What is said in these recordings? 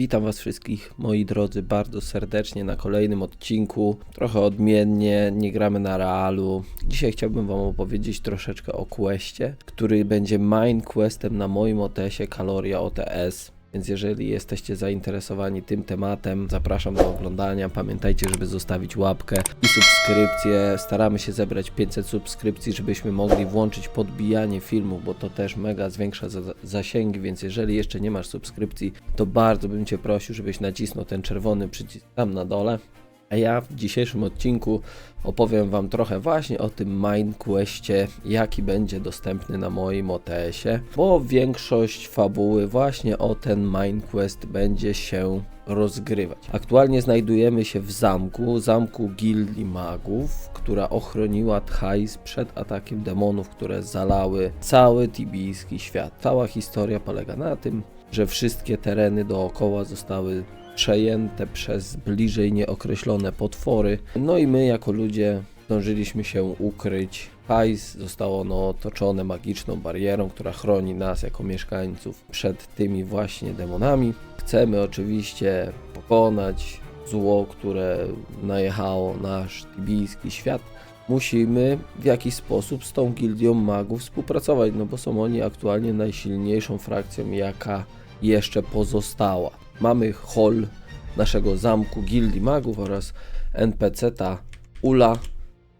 Witam Was wszystkich, moi drodzy, bardzo serdecznie na kolejnym odcinku. Trochę odmiennie, nie gramy na realu. Dzisiaj chciałbym Wam opowiedzieć troszeczkę o questie, który będzie main questem na moim OTS-ie Kaloria OTS. Więc jeżeli jesteście zainteresowani tym tematem, zapraszam do oglądania. Pamiętajcie, żeby zostawić łapkę i subskrypcję. Staramy się zebrać 500 subskrypcji, żebyśmy mogli włączyć podbijanie filmów, bo to też mega zwiększa za zasięgi, więc jeżeli jeszcze nie masz subskrypcji, to bardzo bym Cię prosił, żebyś nacisnął ten czerwony przycisk tam na dole. A ja w dzisiejszym odcinku opowiem Wam trochę właśnie o tym Main Questie, jaki będzie dostępny na moim OTS-ie, bo większość fabuły właśnie o ten Main Quest będzie się rozgrywać. Aktualnie znajdujemy się w zamku, zamku Gildii Magów, która ochroniła Thais przed atakiem demonów, które zalały cały tibijski świat. Cała historia polega na tym, że wszystkie tereny dookoła zostały przejęte przez bliżej nieokreślone potwory. No i my jako ludzie zdążyliśmy się ukryć. Hajs zostało ono otoczone magiczną barierą, która chroni nas jako mieszkańców przed tymi właśnie demonami. Chcemy oczywiście pokonać zło, które najechało nasz tibijski świat. Musimy w jakiś sposób z tą gildią magów współpracować, no bo są oni aktualnie najsilniejszą frakcją, jaka jeszcze pozostała. Mamy hall naszego zamku Gildii Magów oraz NPC-ta Ula.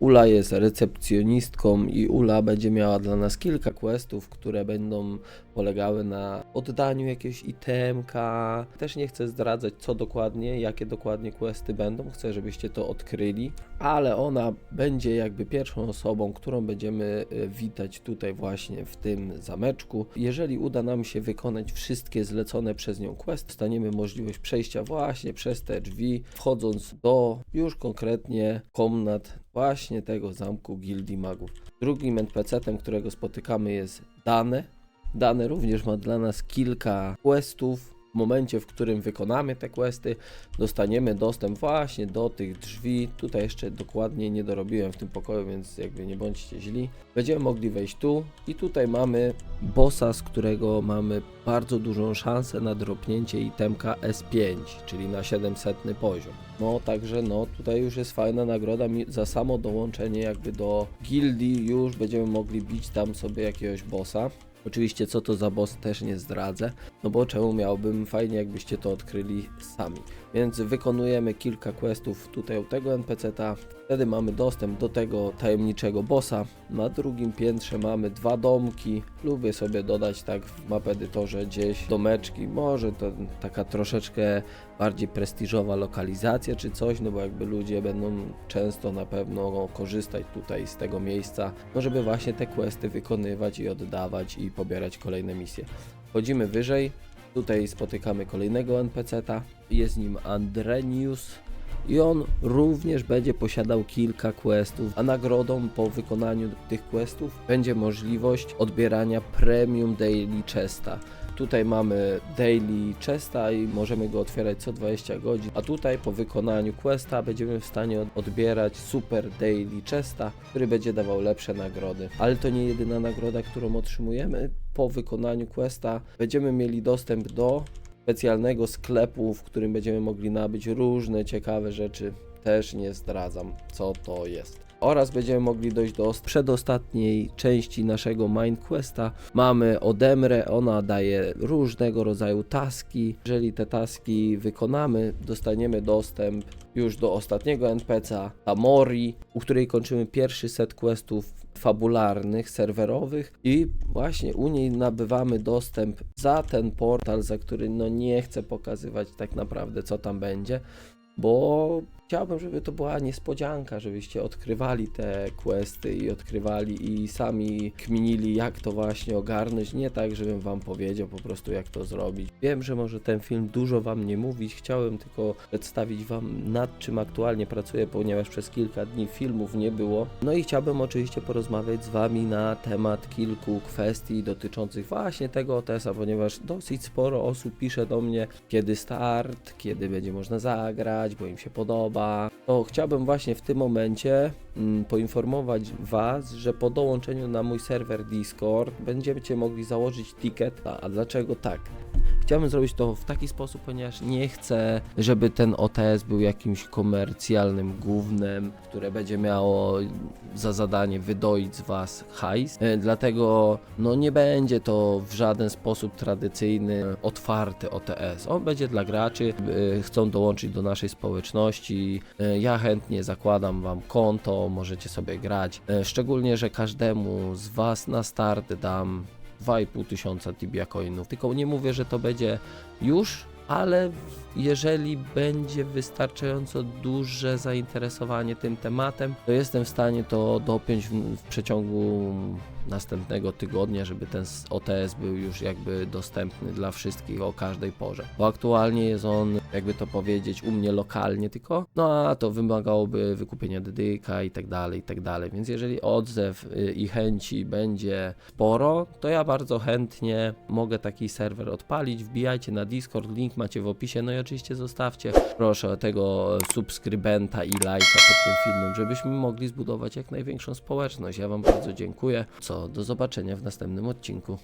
Ula jest recepcjonistką i Ula będzie miała dla nas kilka questów, które będą polegały na oddaniu jakiegoś itemka. Też nie chcę zdradzać co dokładnie, jakie dokładnie questy będą. Chcę, żebyście to odkryli, ale ona będzie jakby pierwszą osobą, którą będziemy e, witać tutaj właśnie w tym zameczku. Jeżeli uda nam się wykonać wszystkie zlecone przez nią questy, dostaniemy możliwość przejścia właśnie przez te drzwi, wchodząc do już konkretnie komnat właśnie tego zamku Gildii Magów. Drugim NPC-tem, którego spotykamy jest Dane. Dane również ma dla nas kilka questów. W momencie, w którym wykonamy te questy, dostaniemy dostęp właśnie do tych drzwi. Tutaj jeszcze dokładnie nie dorobiłem w tym pokoju, więc jakby nie bądźcie źli. Będziemy mogli wejść tu i tutaj mamy bossa, z którego mamy bardzo dużą szansę na dropnięcie itemka S5, czyli na 700 poziom. No także no tutaj już jest fajna nagroda za samo dołączenie jakby do gildii, już będziemy mogli bić tam sobie jakiegoś bossa. Oczywiście co to za boss też nie zdradzę, no bo czemu miałbym, fajnie jakbyście to odkryli sami. Więc wykonujemy kilka questów tutaj u tego NPC-ta, wtedy mamy dostęp do tego tajemniczego bossa. Na drugim piętrze mamy dwa domki, lubię sobie dodać tak w mapę edytorze gdzieś domeczki, może to taka troszeczkę bardziej prestiżowa lokalizacja czy coś, no bo jakby ludzie będą często na pewno korzystać tutaj z tego miejsca, no żeby właśnie te questy wykonywać i oddawać i pobierać kolejne misje. Chodzimy wyżej, tutaj spotykamy kolejnego NPC-ta, jest nim Andrenius i on również będzie posiadał kilka questów, a nagrodą po wykonaniu tych questów będzie możliwość odbierania Premium Daily Chesta. Tutaj mamy Daily Chesta i możemy go otwierać co 20 godzin, a tutaj po wykonaniu questa będziemy w stanie od- odbierać Super Daily Chesta, który będzie dawał lepsze nagrody. Ale to nie jedyna nagroda, którą otrzymujemy. Po wykonaniu questa będziemy mieli dostęp do specjalnego sklepu, w którym będziemy mogli nabyć różne ciekawe rzeczy. Też nie zdradzam, co to jest. Oraz będziemy mogli dojść do ost- przedostatniej części naszego Mind Questa. Mamy Odemrę, ona daje różnego rodzaju taski. Jeżeli te taski wykonamy, dostaniemy dostęp już do ostatniego NPC'a, Tamori, u której kończymy pierwszy set questów fabularnych, serwerowych i właśnie u niej nabywamy dostęp za ten portal, za który no nie chcę pokazywać tak naprawdę co tam będzie, bo chciałbym, żeby to była niespodzianka, żebyście odkrywali te questy i odkrywali i sami kminili jak to właśnie ogarnąć, nie tak, żebym wam powiedział po prostu jak to zrobić. Wiem, że może ten film dużo wam nie mówić, chciałem tylko przedstawić wam nad czym aktualnie pracuję, ponieważ przez kilka dni filmów nie było. No i chciałbym oczywiście porozmawiać z wami na temat kilku kwestii dotyczących właśnie tego OTS-a, ponieważ dosyć sporo osób pisze do mnie, kiedy start, kiedy będzie można zagrać, bo im się podoba. To chciałbym właśnie w tym momencie mm, poinformować Was, że po dołączeniu na mój serwer Discord będziecie mogli założyć ticket. A dlaczego tak? Chciałbym zrobić to w taki sposób, ponieważ nie chcę, żeby ten OTS był jakimś komercjalnym gównem, które będzie miało za zadanie wydoić z Was hajs. E, Dlatego no nie będzie to w żaden sposób tradycyjny, otwarty OTS. On będzie dla graczy, e, chcą dołączyć do naszej społeczności. E, Ja chętnie zakładam Wam konto, możecie sobie grać. Szczególnie, że każdemu z Was na start dam 2,5 tysiąca Tibia coinów. Tylko nie mówię, że to będzie już, ale jeżeli będzie wystarczająco duże zainteresowanie tym tematem, to jestem w stanie to dopiąć w, w przeciągu następnego tygodnia, żeby ten OTS był już jakby dostępny dla wszystkich o każdej porze. Bo aktualnie jest on, jakby to powiedzieć, u mnie lokalnie tylko, no a to wymagałoby wykupienia dedyka i tak dalej, i tak dalej. Więc jeżeli odzew y, i chęci będzie sporo, to ja bardzo chętnie mogę taki serwer odpalić. Wbijajcie na Discord, link macie w opisie, no i oczywiście zostawcie proszę tego subskrybenta i lajka pod tym filmem, żebyśmy mogli zbudować jak największą społeczność. Ja Wam bardzo dziękuję. Co, do zobaczenia w następnym odcinku.